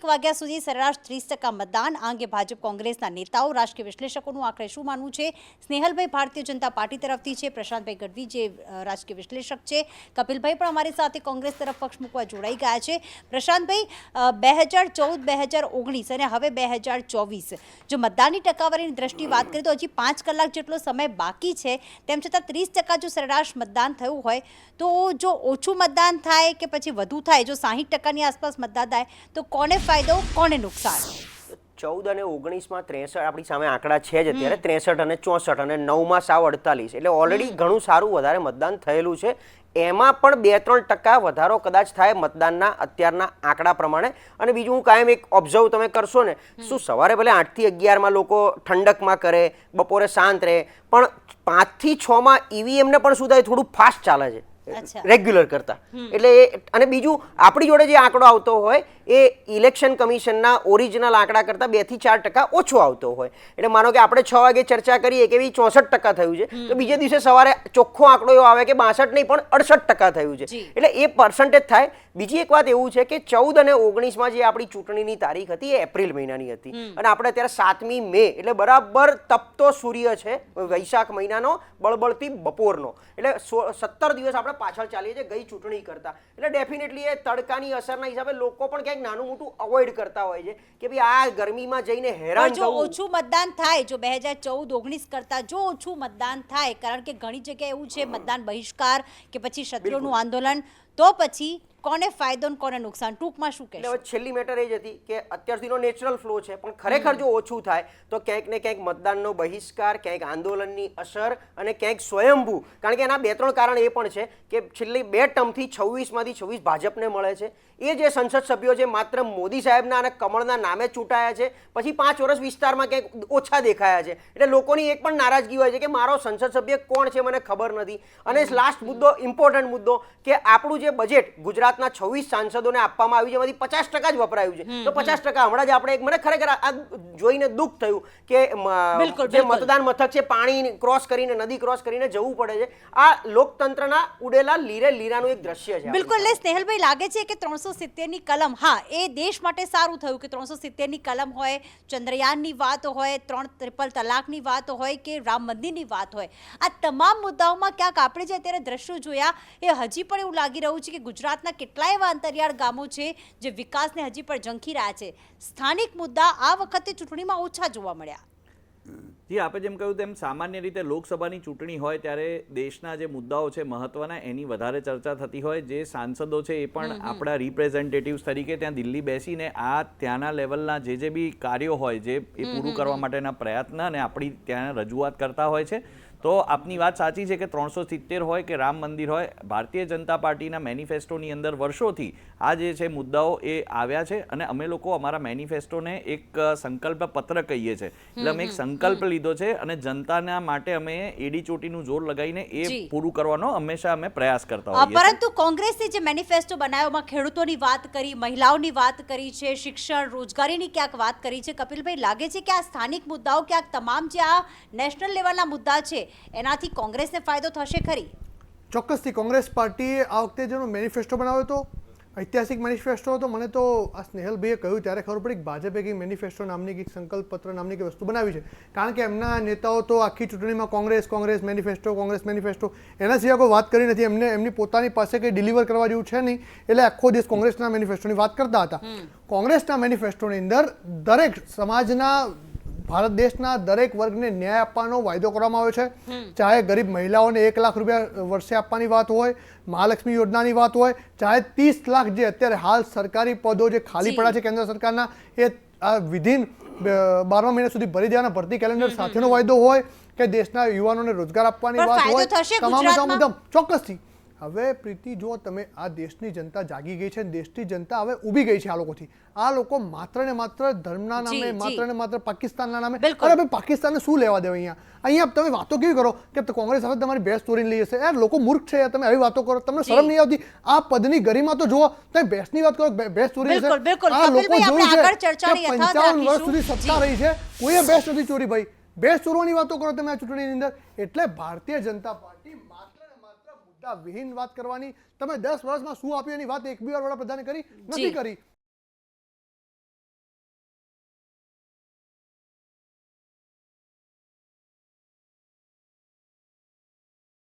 એક વાગ્યા સુધી સરેરાશ ત્રીસ ટકા મતદાન. આ અંગે ભાજપ કોંગ્રેસના નેતાઓ રાજકીય વિશ્લેષકોનું આખરે શું માનવું છે? સ્નેહલભાઈ ભારતીય જનતા પાર્ટી તરફથી છે. પ્રશાંતભાઈ ગઢવી જે રાજકીય વિશ્લેષક છે. કપિલભાઈ પણ અમારી સાથે કોંગ્રેસ તરફ પક્ષ મૂકવા જોડાઈ ગયા છે. પ્રશાંતભાઈ બે હજાર ચૌદ, બે હજાર ઓગણીસ અને હવે બે હજાર ચોવીસ. જો મતદાનની ટકાવારીની દ્રષ્ટિ વાત કરીએ તો હજી પાંચ કલાક જેટલો સમય બાકી છે. તેમ છતાં ત્રીસ ટકા જો સરેરાશ મતદાન થયું હોય, તો જો ઓછું મતદાન થાય કે પછી વધુ થાય, જો સાહીઠ ટકાની આસપાસ મતદાન થાય, તો કોને ફાયદો કોને નુકસાન? ચૌદ અને ઓગણીસમાં ત્રેસઠ આપણી સામે આંકડા છે જ. અત્યારે ત્રેસઠ અને ચોસઠ અને નવમાં સાવ અડતાલીસ. એટલે ઓલરેડી ઘણું સારું વધારે મતદાન થયેલું છે. એમાં પણ બે ત્રણ ટકા વધારો કદાચ થાય મતદાનના અત્યારના આંકડા પ્રમાણે. અને બીજું હું કાયમ એક ઓબ્ઝર્વ તમે કરશો ને શું સવારે ભલે આઠથી અગિયારમાં લોકો ઠંડકમાં કરે બપોરે શાંત રહે પણ પાંચથી છમાં ઈવીએમને પણ શું થાય? થોડું ફાસ્ટ ચાલે છે. રેગ્યુલર કરતા. એટલે એ અને બીજું આપણી જોડે જે આંકડો આવતો હોય એ ઇલેક્શન કમિશનના ઓરિજિનલ આંકડા કરતાં બેથી ચાર ટકા ઓછો આવતો હોય. એટલે માનો કે આપણે છ વાગે ચર્ચા કરીએ કે ભાઈ ચોસઠ ટકા થયું છે તો બીજે દિવસે સવારે ચોખ્ખો આંકડો એવો આવે કે બાસઠ નહીં પણ અડસઠ ટકા થયું છે. એટલે એ પર્સન્ટેજ થાય. બીજી એક વાત એવું છે કે ચૌદ અને ઓગણીસમાં જે આપણી ચૂંટણીની તારીખ હતી એ એપ્રિલ મહિનાની હતી. અને આપણે અત્યારે સાતમી મે એટલે બરાબર તપતો સૂર્ય છે વૈશાખ મહિનાનો બળબળતી બપોરનો. એટલે સત્તર દિવસ આપણે પાછળ ચાલીએ છીએ ગઈ ચૂંટણી કરતા. એટલે ડેફિનેટલી એ તડકાની અસરના હિસાબે લોકો પણ ક્યાંક નાનું મોટું અવોઇડ કરતા હોય છે કે ભાઈ આ ગરમીમાં જઈને હેરાન જો ઓછું મતદાન થાય જો બે હજાર ચૌદ ઓગણીસ કરતા જો ઓછું મતદાન થાય કારણ કે ઘણી જગ્યાએ એવું છે મતદાન બહિષ્કાર કે પછી ક્ષત્રિયોનું આંદોલન તો પછી કોને ફાયદો ને કોને નુકસાન? ટૂંકમાં શું કહેશો? છેલ્લી મેટર એ જ હતી કે અત્યાર સુધીનો નેચરલ ફ્લો છે પણ ખરેખર જો ઓછું થાય તો ક્યાંક ને ક્યાંક મતદાનનો બહિષ્કાર ક્યાંક આંદોલનની અસર અને ક્યાંક સ્વયંભૂ. કારણ કે એના બે ત્રણ કારણ એ પણ છે કે છેલ્લી બે ટર્મથી છવ્વીસમાંથી છવ્વીસ ભાજપને મળે છે. એ જે સંસદ સભ્યો છે માત્ર મોદી સાહેબના અને કમળના નામે ચૂંટાયા છે. પછી પાંચ વર્ષ વિસ્તારમાં ક્યાંક ઓછા દેખાયા છે. એટલે લોકોની એક પણ નારાજગી હોય છે કે મારો સંસદ સભ્ય કોણ છે મને ખબર નથી. અને લાસ્ટ મુદ્દો ઇમ્પોર્ટન્ટ મુદ્દો કે આપણું જે બજેટ ગુજરાતના છવ્વીસ સાંસદોને આપવામાં આવ્યું છે. એમાંથી પચાસ ટકા જ વપરાયું છે. તો પચાસ ટકા હમણાં જ આપણે એક મને ખરેખર આ જોઈને દુઃખ થયું કે જે મતદાન મથક છે પાણી ક્રોસ કરીને નદી ક્રોસ કરીને જવું પડે છે. આ લોકતંત્રના ઉડેલા લીરે લીરાનું એક દ્રશ્ય છે બિલકુલ. એટલે સ્નેહલભાઈ લાગે છે કે ત્રણસો સિત્તેરની કલમ હા એ દેશ માટે સારું થયું કે ત્રણસો સિત્તેરની કલમ હોય ચંદ્રયાનની વાત હોય ત્રણ ત્રિપલ તલાકની વાત હોય કે રામ મંદિરની વાત હોય. આ તમામ મુદ્દાઓમાં ક્યાંક આપણે જે અત્યારે દ્રશ્યો જોયા એ હજી પણ એવું લાગી રહ્યું છે કે ગુજરાતના કેટલાય એવા અંતરિયાળ ગામો છે જે વિકાસને હજી પણ ઝંખી રહ્યા છે. સ્થાનિક મુદ્દા આ વખતે ચૂંટણીમાં ઓછા જોવા મળ્યા. જી આપણે જેમ કહ્યું તેમ સામાન્ય રીતે લોકસભાની ચૂંટણી હોય ત્યારે દેશના જે મુદ્દાઓ છે મહત્વના એની વધારે ચર્ચા થતી હોય. જે સાંસદો છે એ પણ આપણા રિપ્રેઝેન્ટેટિવ્સ તરીકે ત્યાં દિલ્હી બેસીને આ ત્યાંના લેવલના જે જે બી કાર્યો હોય જે એ પૂરું કરવા માટેના પ્રયત્ન અને આપણી ત્યાં રજૂઆત કરતા હોય છે. તો આપની વાત સાચી છે કે ત્રણસો સિત્તેર હોય કે રામ મંદિર હોય ભારતીય જનતા પાર્ટીના મેનિફેસ્ટોની અંદર વર્ષોથી આ જે છે મુદ્દાઓ એ આવ્યા છે અને અમે લોકો અમારા મેનિફેસ્ટોને એક સંકલ્પ પત્ર કહીએ છીએ એટલે અમે એક સંકલ્પ લીધો છે અને જનતાના માટે અમે એડી ચોટીનું જોર લગાવીને એ પૂરું કરવાનો હંમેશા અમે પ્રયાસ કરતા હોઈએ પરંતુ કોંગ્રેસે જે મેનિફેસ્ટો બનાવ્યોમાં ખેડૂતોની વાત કરી મહિલાઓની વાત કરી છે શિક્ષણ રોજગારીની ક્યાંક વાત કરી છે. કપિલભાઈ લાગે છે કે આ સ્થાનિક મુદ્દાઓ ક્યાંક તમામ જે આ નેશનલ લેવલના મુદ્દા છે એનાથી કોંગ્રેસને ફાયદો થશે ખરી? ચોક્કસથી કોંગ્રેસ પાર્ટીએ આ વખતે જેનો મેનિફેસ્ટો બનાવ્યો હતો ઐતિહાસિક મેનિફેસ્ટો હતો મને તો આ સ્નેહલભાઈએ કહ્યું ત્યારે ખબર પડી કે ભાજપે કંઈક મેનિફેસ્ટો નામની કંઈક સંકલ્પ પત્ર નામની કંઈક વસ્તુ બનાવી છે. કારણ કે એમના નેતાઓ તો આખી ચૂંટણીમાં કોંગ્રેસ કોંગ્રેસ મેનિફેસ્ટો કોંગ્રેસ મેનિફેસ્ટો એના સિવાય કોઈ વાત કરી નથી. એમને એમની પોતાની પાસે કંઈ ડિલિવર કરવા જેવું છે નહીં એટલે આખો દિવસ કોંગ્રેસના મેનિફેસ્ટોની વાત કરતા હતા. કોંગ્રેસના મેનિફેસ્ટોની અંદર દરેક સમાજના ભારત દેશના દરેક વર્ગને ન્યાય આપવાનો વાયદો કરવામાં આવ્યો છે. ચાહે ગરીબ મહિલાઓને એક લાખ રૂપિયા વર્ષે આપવાની વાત હોય મહાલક્ષ્મી યોજનાની વાત હોય ચાહે ત્રીસ લાખ જે અત્યારે હાલ સરકારી પદો જે ખાલી પડ્યા છે કેન્દ્ર સરકારના એ આ વિધિન બારમા મહિના સુધી ભરી દેવાના ભરતી કેલેન્ડર સાથેનો વાયદો હોય કે દેશના યુવાનોને રોજગાર આપવાની વાત હોય તમામ મુદ્દા ચોક્કસથી. હવે પ્રીતિ જો તમે આ દેશની જનતા જાગી ગઈ છે દેશની જનતા હવે ઊભી ગઈ છે આ લોકોથી. આ લોકો માત્ર ને માત્ર ધર્મના નામે માત્ર ને માત્ર પાકિસ્તાનના નામે. અરે ભાઈ પાકિસ્તાનને શું લેવા દેવા અહીંયા? અહીંયા તમે વાતો કેવી કરો કે કોંગ્રેસ હવે તમારી ભેંસ ચોરીને લઈ જશે. યાર લોકો મૂર્ખ છે તમે આવી વાતો કરો. તમને. શરમ નહીં આવતી? આ પદની ગરિમા તો જુઓ. તમે ભેંસની વાત કરો ભેંસ ચોરી છે જશે આ લોકો જોયું છે કે 55 વર્ષ સુધી સત્તા રહી છે. કોઈએ ભેંસ નથી ચોરી ભાઈ. ભેંસ ચોરવાની વાતો કરો તમે આ ચૂંટણીની અંદર. એટલે ભારતીય જનતા પાર્ટી મુદ્દા વિહીન વાત કરવાની. તમે દસ વર્ષમાં શું આપ્યું એની વાત એક બી વાર વડાપ્રધાને કરી? નથી કરી.